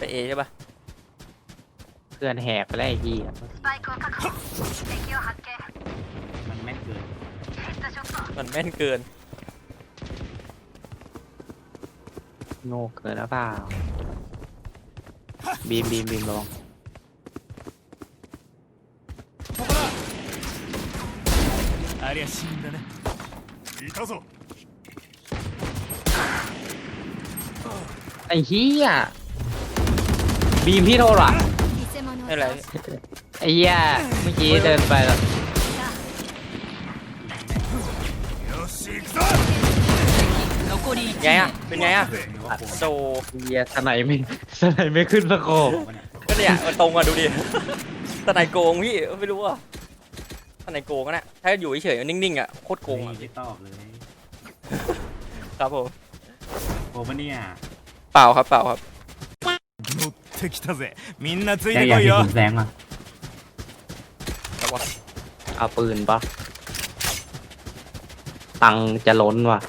ไปเอใช่ปะ เพื่อนแหกไปแล้วไอ้เหี้ย スパイクを確保敵を発見 มันแม่นเกิน ヘッドショット มันแม่นเกิน โง่เกินแล้วเปล่าบีมบีมบีมลอง ありゃ死んだねいたぞ ไอ้เหี้ย บีมพี่โทรอะไม่ไรไอ้เหี้เมื่อกี้เดินไปแล้วไงอะเป็นไงอะโซเหี้ยสไนไม่สไนไม่ขึ้นสะโคบก็เนี่ยมันตรงอะดูดิสไนโกงพี่ไม่รู้อะสไนโกงนะถ้าอยู่เฉยๆนิ่งๆอะโคตรโกงอะไม่ตอบเลยครับผมโอ้ปะเนี่ยเปล่าครับเปล่าครับ ってきたぜみんなつい อยาก て อยา こ ก い เห็น よ ผมแซงอ่ะ ครับผม เอาปืนปะตังค์จะล้นว่ะ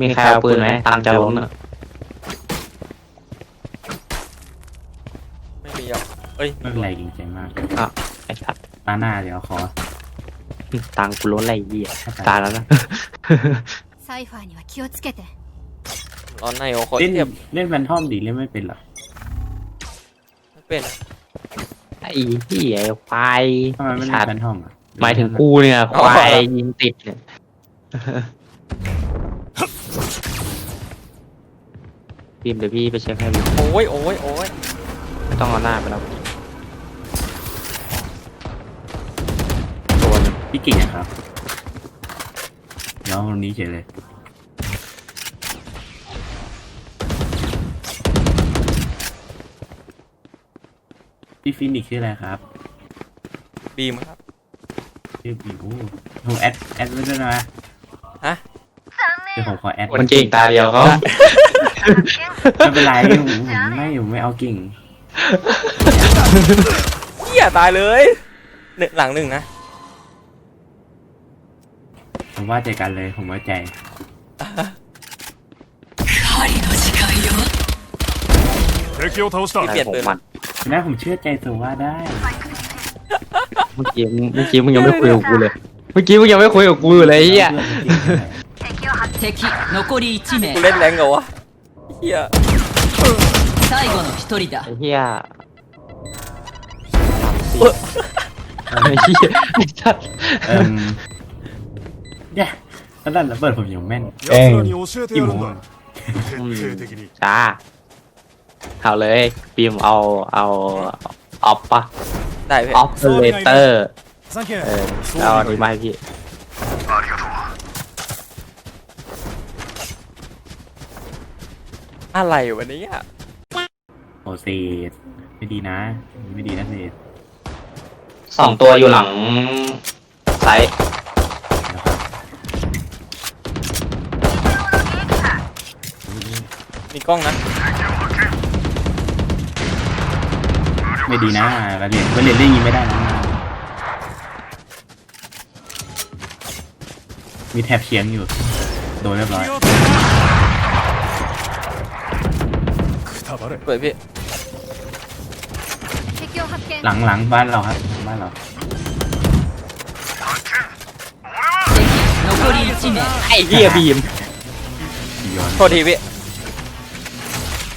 มีใครเอาปืนไหมตังค์จะล้นอ่ะ ไม่มีอ่ะเอ้ย ไม่เป็นไรจริงใจมาก ไอ้สัตว์ ตาหน้าเดี๋ยวขอ ตังค์กูล้นอะไรไอ้เหี้ยตายแล้วนะ サイファーには気をつけて ร้อนในโอโคตร เล่น เทียบ เล่นแฟนทอมดีเล่นไม่เป็นหรอ ไม่ เป็นอะไอ้เหี้ยควายทำไมไม่เล่ชานแฟนทอมอะหมายถึงกูเนี่ยควายยิงติดเนี่ยบีมเดี๋ยวพี่ไปเช็คให้บีมโอ้ยโอ้ยโอ้ยไม่ต้องเอาหน้าไปแล้วตัวหนึงพี่กิ่งอะครับเดี๋ยวตรงนี้เฉยเลย พี่ฟินิกซ์ชื่ออะไรครับ บีมครับ ชื่อพี่โอ้ผมแอดแอดไว้ด้วยนะ ฮะ เดี๋ยวผมขอแอด คนเก่งตาเดียวเขา ไม่เป็นไรผมผมไม่ผมไม่เอากิ่ง เหี้ยตายเลยหนึ่งหลังหนึ่งนะ ผมว่าใจกันเลย ผมไว้ใจ 狩りの時間よ敵を倒した พี่เปลี่ยน ผม ปืน มั น นะผมเชื่อใจตัวว่าได้ เมื่อกี้เมื่อกี้มึงยังไม่คุยกับกูเลย เมื่อกี้มึงยังไม่คุยกับกูอยู่เลยไอ้เฮีย 敵を発敵残り1 กู 名 เล่นแรงเหรอวะเหี้ย 最後の1人だ ไอ้เฮียไอ้เฮียไอ้สัตว์ เอิ่มเนี่ยแล้วนั่นระเบิดผมยังแม่น 奴らに教えてやるんだ徹底的に จ้า เอาเลยพิมเอาเอาออฟปะได้เพื่ออนอฟเลเตอร์เออเอาทีไมห้พี่อะไรวันนี้อะโอเซสไม่ดีนะไม่ดีนะเซสสองตัวอยู่หลังไซส์มีกล้องนะ ไม่ดีนะราเลียนบาเลียนเล่นยิงไม่ได้นะมีแถบเฉียงอยู่ โดนเรียบร้อยเปิดพี่หลังหลังบ้านเราครับบ้านเราไอ้เหี้ยบีมโทษทีพี่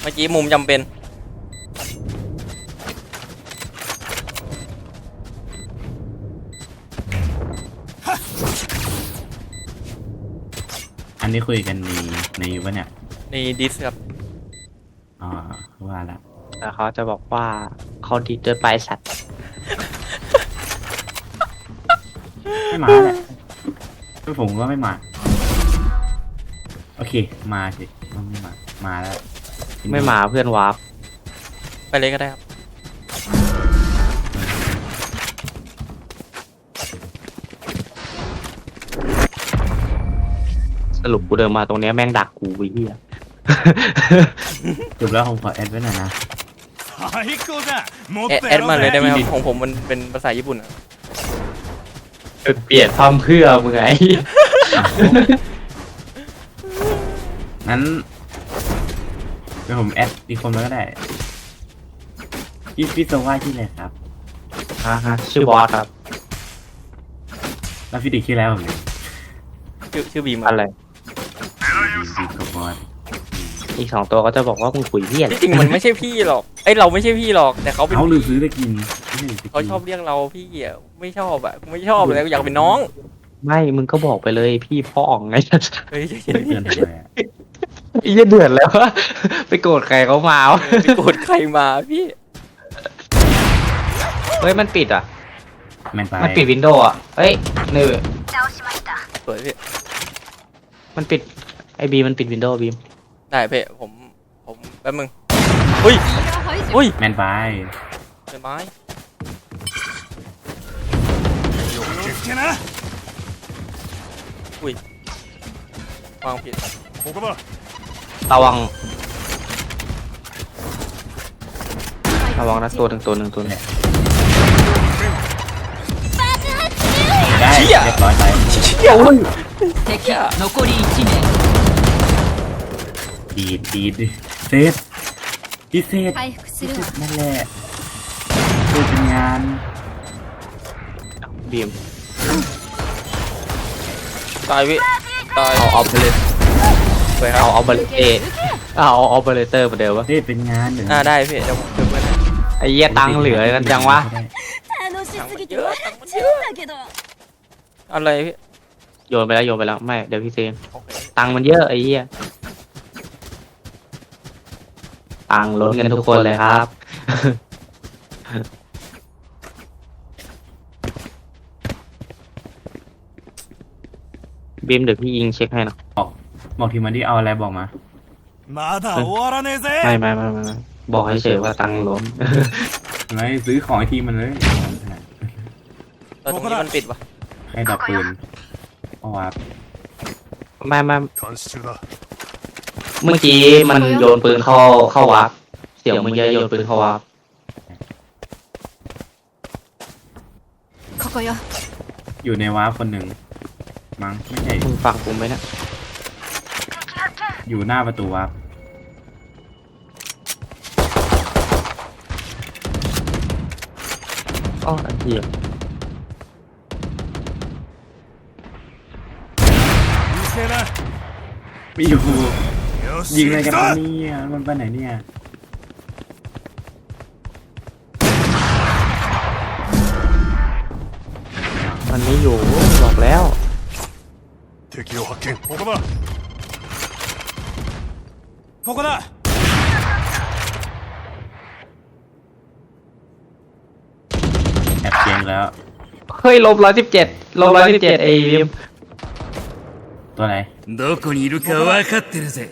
เมื่อกี้มุมจำเป็น อันนี้คุยกันในในวะเนี่ยในดิสครับอ่าว่าละแล้วเขาจะบอกว่าเขาดีดด้วยปลายสัตว์ไม่มาแหละไม่ผมก็ไม่มา โอเค มาสิไม่มา มาแล้ว ไม่มาเพื่อนวาร์ปไปเลยก็ได้ครับ สรุปกูเดินมาตรงเนี้ยแม่งดักกูไอ้เฮีย จบแล้วผมขอแอดไว้หน่อยนะ 最高だもっ แอด と แอ や ด ろう มาเลยได้ไหม ぜ ครับของผมมันเป็นภาษาญี่ปุ่นอะ เปลี่ยนพร้อมเพื่อมึงไง งั้นเดี๋ยวผมแอดอีกคนมาก็ได้ พี่พี่โซว่าที่ออะไรครับ ฮะฮะชื่อบอสครับ แล้วพี่ดิกชื่ออะไรผมเนี่ย ชื่อชื่อบีม อะไร สิบกับอีกสองตัวก็จะบอกว่ามึงคุยเพี้ยที่จริงมันไม่ใช่พี่หรอกไอเราไม่ใช่พี่หรอกแต่เขาเป็นเขาลืมซื้อได้กินเขาชอบเรียกเราพี่อะไม่ชอบอะไม่ชอบเลยอยากเป็นน้อง ไม่มึงก็บอกไปเลยพี่พ่ออ่องไงเฮ้ยเดือดเดือดแล้วไปโกรธใครเขามาไปโกรธใครมาพี่เฮ้ยมันปิดอะมันปิดวินโดว์อะเฮ้ยหนึ่งมันปิด ไอบีมันปิดวินโดว์บีม ได้พี่ผมผมแป๊บมึงอุ้ย ミイラ排除 อุ้ย แมนไป เป็นไม้ 気をつけな วางผิด ここだ ระวังระวังนะตัวหนึ่งตัวหนึ่งตัวหนึ่ง ได้เรียบร้อยไป 敵残り1名 ดีดดีดเซตพิเศษ 回復するわ นั่นแหละดูเป็นงาน บีม ตายพี่ตาย เอาออเปเรต สวยครั เอา บ ออเปเรเตอร์เอาออเปเรเตอร์มาเดิมวะ เซตเป็นงานเดี๋ยว อ่าได้พี่เดี๋ยวผมเดี๋ยวเพื่อน ไอ้เหี้ยตังค์เหลือกันจังวะ 楽しすぎてเยอะ 笑っちゃうんだけど อะไรพี่ โยนไปแล้วโยนไปแล้วไม่เดี๋ยวพี่เซน โอเค ตังค์มันเยอะไอ้เหี้ย ตังค์ล้นกันทุกคนเลยครับ บีมเดี๋ยวพี่ยิงเช็คให้นะ บอกทีมมันที่เอาอะไรบอกมา まだ終わらねえぜ ไม่ไม่ไม่ไม่ไม่บอกให้เฉยๆว่าตังค์ล้น ไม่ซื้อของไอทีมมันเลย เออตรงนี้มันปิดวะ ให้ดับปืนเพราะว่า ไม่ไม่ 監視中だ เมื่อกี้มันโยนปืนเข้าเข้าวาร์ปเสียงเมื่อกี้โยนปืนเข้าวาร์ป ここよ อยู่ในวาร์ปคนหนึ่งมั้งไม่ใช่ มึงฟังกูไหมเนะ อยู่หน้าประตูวาร์ป อ๋อไอ้เหี้ย うるせえな ไม่อยู่ よし ยิงอะไร 行 กัน く วะ ぞ เนี่ยมันไปไหนเนี่ย มันไม่อยู่บอกแล้ว 敵を発見ここだここだ แอบเกงแล้ว เฮ้ยลบร้อยสิบเจ็ดลบร้อยสิบเจ็ดไอ้บีม ตัวไหน どこにいるか分かってるぜ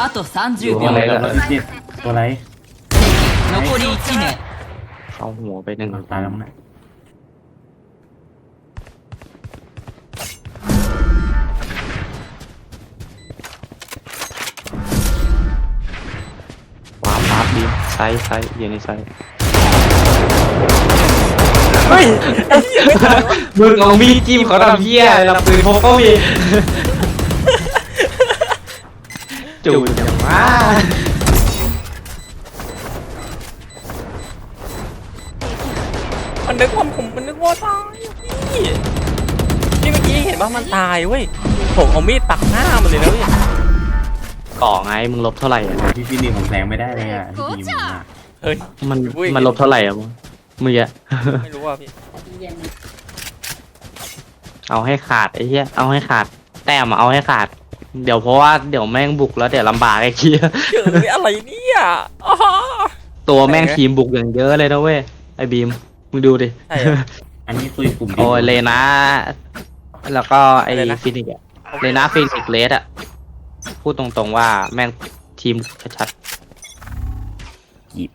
あと30 อยู่ 秒 ข้างใน ตัว แล้ว ไหนเจ็ดตัวไหน 残り1名 เข้าหัวไปหนึ่ง ตายแล้วมั้งนะ วาร์ปวาร์ปบีมไซส์ไซส์อยู่ในไซส์ เฮ้ย มึงเอามีดจิ้มเขาทำเหี้ยอะไรล่ะปืนพกก็มี จูดอย่างว่ามันนึกว่าผมมันนึกว่าตายพี่นี่เมื่อกี้เห็นว่ามันตายเว้ยผมเอามีดปักหน้ามันเลยนะพี่ก่อไงมึงลบเท่าไหร่อะพี่ฟินิกผมแซงไม่ได้เลยอะพี่ฟินิกอะเฮ้ย มันอุ้ย มันลบเท่าไหร่อะมึงมึงอะไม่รู้ว่าพี่เอาให้ขาดไอ้เหี้ยเอาให้ขาด แต้มอะเอาให้ขาด เดี๋ยวเพราะว่าเดี๋ยวแม่งบุกแล้วเดี๋ยวลำบากไอ้เหี้ยเจออะไรเนี่ยอ๋อตัวแม่งทีมบุกอย่างเยอะเลยนะเว้ยไอ้บีมมึงดูดิใช่เหรอ อันนี้คุยกลุ่มโอ้ยเลนะแล้วก็ไอ้อะไรนะ ฟินิกอะเลนะฟินิกเลสอะพูดตรงๆว่าแม่งทีมชัดกีบ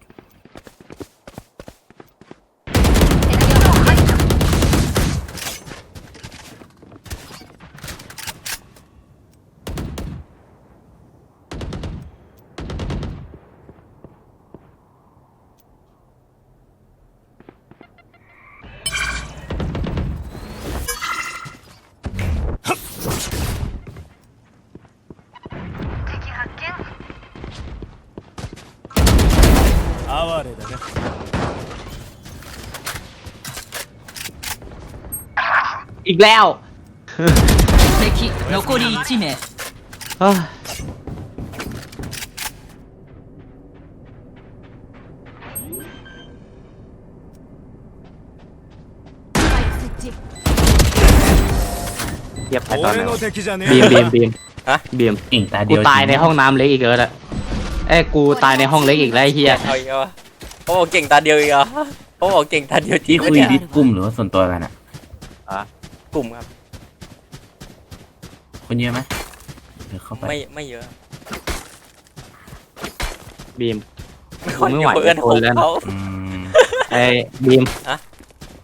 อีกแล้ว 敵残り1名 เฮ้ย 設置 เทียบไปตอนไหน 俺の วะ 敵じゃね บีม え บีมบีม ฮะ บีม อิงตาเดี กู ยว ตายในห้องน้ำเล็กอีกแล้วแหละเอ้ยกูตายในห้องเล็กอีกแล้วไอ้เฮีย เอาอีกแล้ววะเขาบอกเก่งตาเดียวอีกเหรอเขาบอกเก่งตาเดียวจริ ที่ ง คุ ปะ ย เนี่ย ดิสกลุ่มหรือว่าส่วนตัวกันอ่ะ กลุ่มครับ คนเยอะไหมเดี๋ยวเข้าไป ไม่ไม่เยอะ บีม ไม่ค่อย ไม่ มี ไหว เพื่อน ท ขอน ง แล้วนะ เขา อืม ไอ้บีม อะ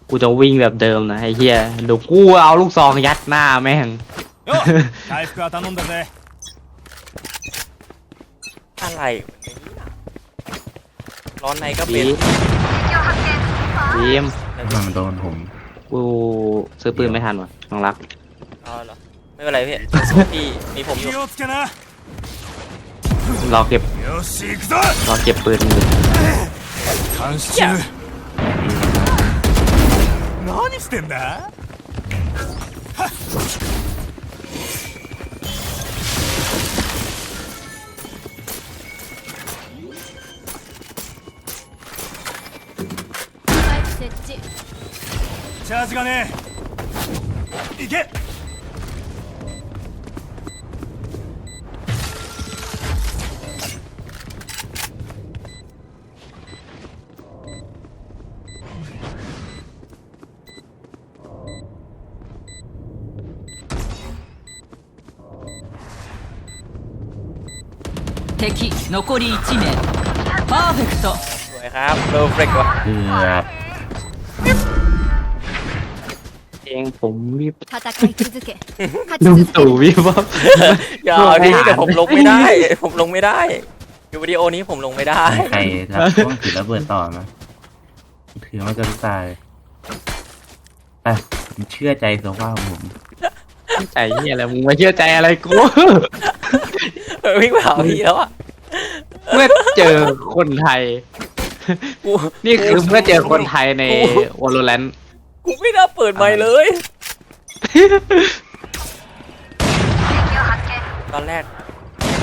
กูจะวิ่งแบบเดิมนะไอ้เฮียเดี๋ยวกูเอาลูกซองยัดหน้าแม่ง よ回復は頼んだぜ อะไรวะเนี่ยร้อนในก็เป็ บี น มบีม ทำไมมันโดนผม กูซื้อปืนไม่ทันวะน้องรัก เอาเหรอไม่เป็นไรพี่พี่มีผมอยู่ 気をつけな รอเก็บ よし行くぞ รอเก็บปืนอยู่ 監視中何してんだ チャージがねえ行け 敵残り1名パーフェクト สวยครับเพอร์เฟกต์ว่ะ เกือบ เองผมวิบ 戦い続け勝ち ลุง 続け ตู่วิบว่า อย่า พวก พี่ ทหาร เดี๋ยวผมลงไม่ได้ ผมลงไม่ได้อยู่วิดีโอนี้ผมลงไม่ได้ ใครรับต้องถือระเบิดต่อมาถือมาจะตายอ่ะผมเชื่อใจโซฟาของผม ใจเฮียอะไรมึงมาเชื่อใจอะไรกู เออวิ่งไปหาพี่แล้วอ่ะ เมื่อเจอคนไทย กู นี่คือเมื่อเจอคนไทยในวอลเลน กูไม่น่าเปิดไมค์เลย ตอนแรก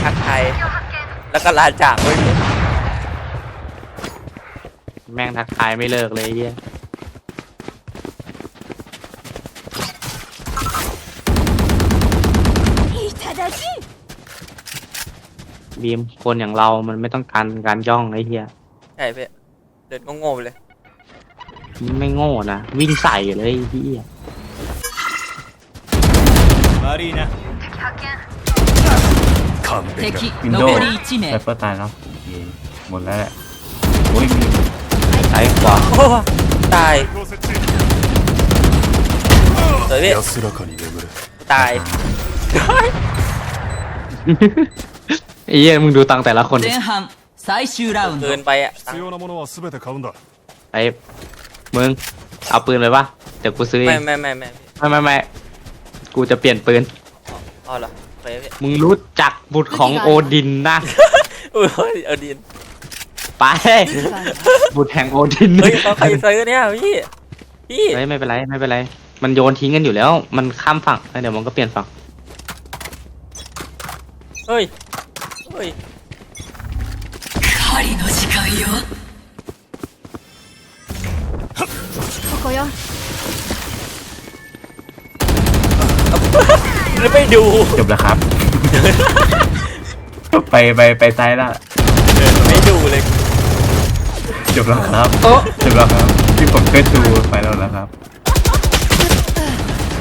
ทักไทายแล้วก็ลาจากเว้ย แม่งทักทายไม่เลิกเลยไอ้เฮีย いただき บีมคนอย่างเรามันไม่ต้องการการย่องไอ้เฮีย ใช่พี่เดินโง่ๆไปเลย ไม่โง่นะวิ่งใส่เลยไอ้เฮีย 悪いな勘弁敵だวินโด 残 ว์ り1 ไซ 名 เปอร์ตายแล้วโอเคหมดแล้วแหละโอ้ยมี ซ้ายขวา โอ้ตาย 高設置 สวยพี่ 安らかに眠れ ตาย ไอ้เฮียมึงดูตังค์แต่ละคนดิ 前半最終ラウン เกิ ド นไปอ่ะ 必要なものは全て買うんだ ไอ้ มึงเอาปืนเลยปะเดี๋ยวกูซื้อเอ ไม่ ง ไม่ไม่ไม่ ไม่ไม่ไม่กูจะเปลี่ยนปืน อ๋อเหรอไปพี่ มึงรู้จักบุตรของโอดินนะ อุ้ยเอาดิน ไป บุตรแห่งโอดิน เฮ้ยเขาใครซื้อเนี่ยพี่พี่ เฮ้ยไม่เป็นไรไม่เป็นไร มันโยนทิ้งกันอยู่แล้ว มันข้ามฝั่งแล้วเดี๋ยวมันก็เปลี่ยนฝั่ง เฮ้ยเฮ้ย 狩りの時間よ ここよ แล้วไม่ดู จบแล้วครับ ไปไปไปซ้ายละ เดินไม่ดูเลย จบแล้วครับ โอ้ จบแล้วครับที่ผมเคยดูไปแล้วแล้วครับ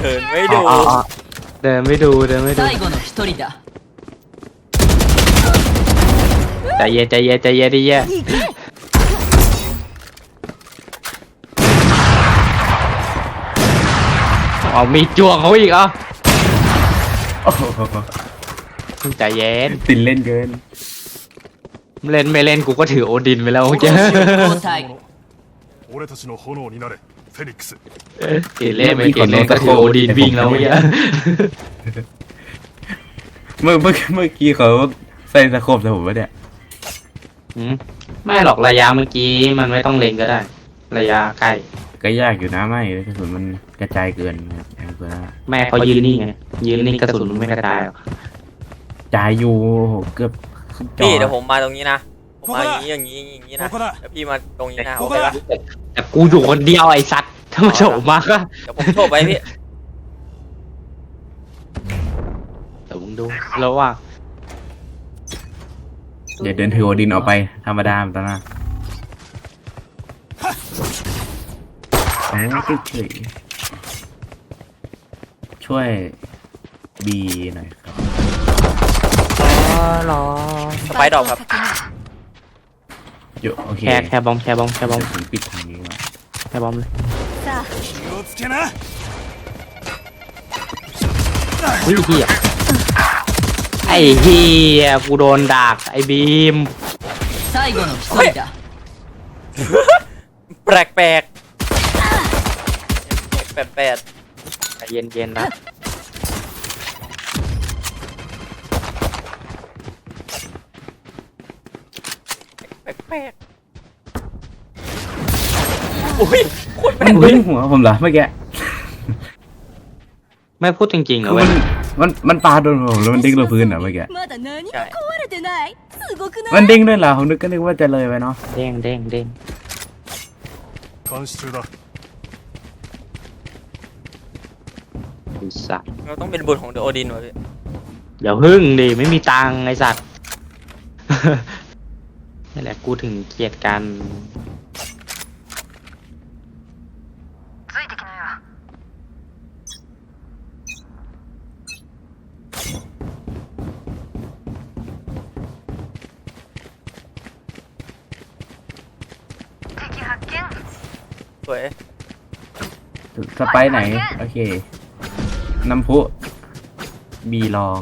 เดินไม่ดู อ๋ออ๋อเดินไม่ดูเดินไม่ดู 最後の1人だ ใจเย็นใจเย็นใจเย็นดิเย่ เอามีดจ้วงเขาอีกเหรอ่ะ โอ้โห ใจเย็น ตินเล่นเกิน เล่นไม่เล่นกูก็ถือโอดินไปแล้วเมื่อกี้ 交代俺たちの炎になれフェニックス กินเล่นไม่กินเล่นก็ถือโอดินวิ่งแล้วเมื่อกี้ เมื่อเมื่อเมื่อกี้เขาใส่สโคปแต่ผมว่าเนี่ย อืมไม่หรอกระยะเมื่อกี้มันไม่ต้องเล็งก็ได้ ระยะใกล้ ก็ยากอยู่นะไม่กระสุนมันกระจายเกินนะครับแม่เขายืนนี่ไงยืนนี่กระสุนไม่กระจายหรอกจายอยู่เกือบพี่เดี๋ยวผมมาตรงนี้นะผมมาอย่างนี้อย่างนี้อย่างนี้นะแล้วพี่มาตรงนี้นะโอเคแต่กูอยู่คนเดียวไอ้สัตว์ถ้ามาโฉบมาก็เดี๋ยวผมโฉบไปพี่เดี๋มดูแล้วว่าเดี๋ยวเดินถือดินออกไปธรรมดาตอนน้น โอ้ยเฉยๆช่วยบีหน่อยครับ สไปดอกครับ อยู่โอเค แค่แค่บอมแค่บอมแค่บอม เดี๋ยวผมปิดทางนี้ก่อน แค่บอมเลย さあ気をつけな เฮ้ยเฮียไอ้เฮียกูโดนดักไอ้บีม 最後の一人だ แปลกแปลก แปลกแปลก ใจเย็นเย็นๆนะ แปลกแปลกอุ้ยโคตรแปล มัน กเล วิ่ ย งหัวผมเหรอเมื่อกี้ ไม่พูดจริงๆเหร คือ อ เว้ มั ย นมันมันปาโดนผมแล้วมันเด้งลงพื้นเหรอเมื่อกี้ まだ何も壊れてないすごくない มันเด้งด้วยเหรอผมนึกก็นึกว่าจะเลยไปเนาะ เด้งเด้งเด้ง 監視中だ อ้สัตว์เราต้องเป็นบุญของเดอะโอดินวะพี่เดี๋ยวพึ่งดิไม่มีตังค์ไอ้สัตว์ นี่แหละกูถึงเกลียดกันสวย สไปร์ไหน โอเค น้ำพุบีลอง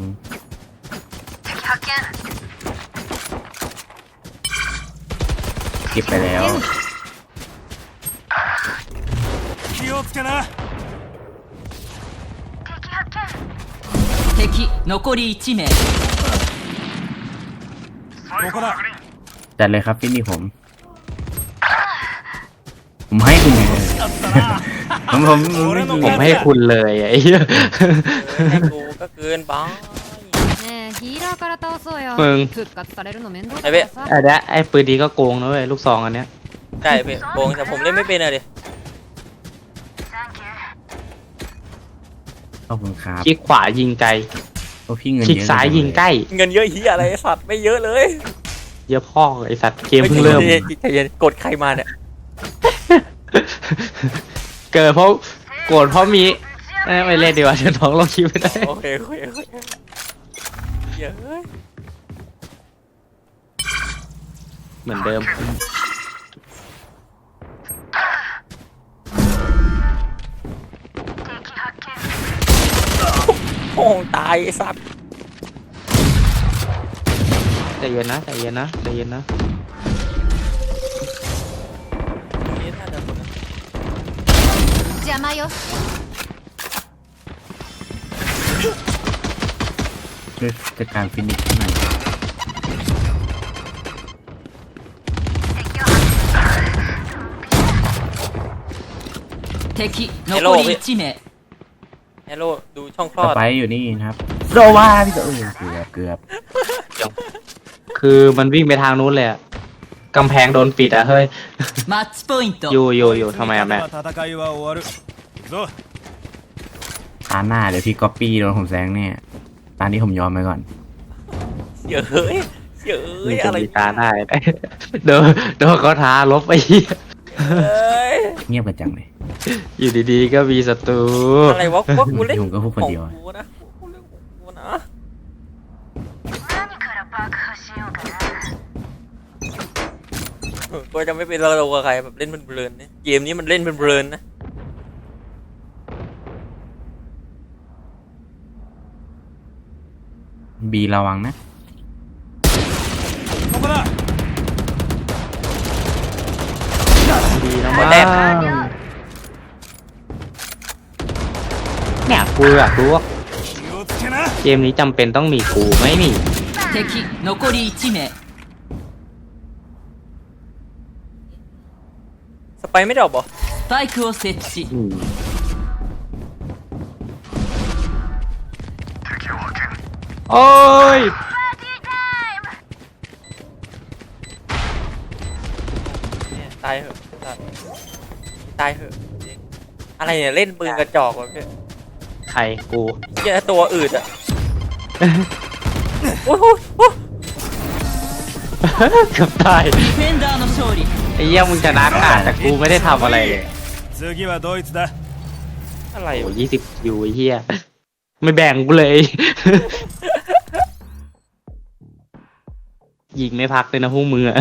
เก็บไปแล้ว 気をつけな敵残り1名ここだ จัดเลยครับฟินี่ผม ผมให้คุณไงผมผม ผมไม่ยิง ผมให้คุณเลยไอ้เหี้ย ให้กูก็เกินไป ねえヒーラーから倒そうようん復活されるの面倒だやべからさ ไอ้เนี้ยไอ้ปืนดีก็โกงนะเว้ยลูกซองอันเนี้ย ใช่พี่โกงแต่ผมเล่นไม่เป็นเลยดิ ขอบคุณครับ คลิกขวายิงไกล เพราะพี่เงิน คลิก เยอะ ซ้ายยิงใกล้ เงินเยอะเฮียอะไรไอ้สัตว์ไม่เยอะเลย เยอะพ่อไอ้สัตว์เกมเพิ่งเริ่ม ใจย็นใจเย็นกดใครมาเนี่ย เกิดเพราะโกรธเพราะมีเอ้ยไม่เล่นดีกว่าเดี๋ยวน้องลงคลิปไม่ได้โอเคโอเคโอเคเยอะเอ้ยเหมือนเดิม โอ้ตายไอ้สัตว์ใจเย็นนะใจเย็นนะใจเย็นนะ 邪魔よ ช่วยจัดการฟินิชหน่อย 敵残り1名 แฮโลดูช่องคล ส อด ไปร์อยู่นี่นะครับโซวาพี่เออเกือบเกือบ คือมันวิ่งไปทางนู้นเลยอะ กำแพงโดนปิดอะเฮ้ย マッチポイント อยู่อยู่อยู่ทำไมอะแม่ 戦いは終わる行くぞ ตาหน้าเดี๋ยวพี่ก๊อปปี้โดนผมแซงเนี่ยตอนนี้ผมยอมไปก่อน เยอะเอ้ยเยอะเอ้ มี ย จะ อะไร มีตาได้ เดี๋ยวเดี๋ยวเขาท้าลบไปเหี้ย เอ้ย เงียบกันจังเลย อยู่ดีๆก็มีศัตรู อะไรวะพวกกูเล่น ผมก็พูดคนเดียว ข อะ องกูนะ กูจะไม่เป็นเรากับใครแบบเล่นเป็นเบลนเนี่ยเกมนี้มันเล่นเป็นเบลนนะ บีระวังนะ ここだ ดีนะมั้งเนี่ยกูอยากรู้ว่า 気をつけな เกมนี้จำเป็นต้องมีกูไหมนี่ 敵残り1名 ไปไม่ดรอปเหรอ スパイクを設置 อืมโอ้ย เนี่ยตายเหอะตายเหอะอะไรเนี่ยเล่นปืนกระจอกวะพี่ ใครกู เหี้ยตัวอืดอ่ะโอ้โหโอ้โห เกือบตาย ディフェンダーの勝利 ไอ้เหี้ยมึงชนะขาดแต่กูไม่ได้ทำอะไรเลย 次はドイツだ อะไร โอ้ วะ ยี่สิบคิวไอ้เหี้ย ไม่แบ่งกูเลย ยิงไม่พักเลยนะพวกมึงอะ